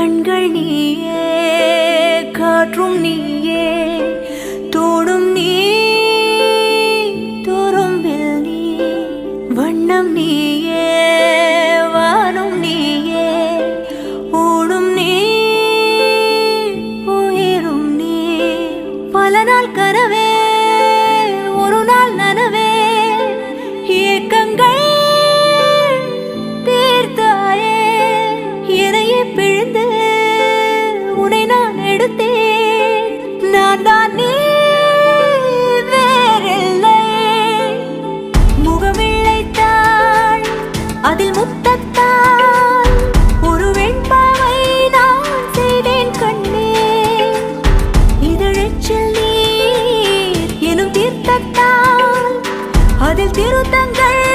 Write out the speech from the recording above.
கண்கள் நீயே காற்றும் நீயே தோடும் நீ துரும்பில் நீ வண்ணம் நீயே வானும் நீயே ஓடும் நீ உயிரும் நீ. பல நாள் கனவே அதில் திருத்தங்கள்.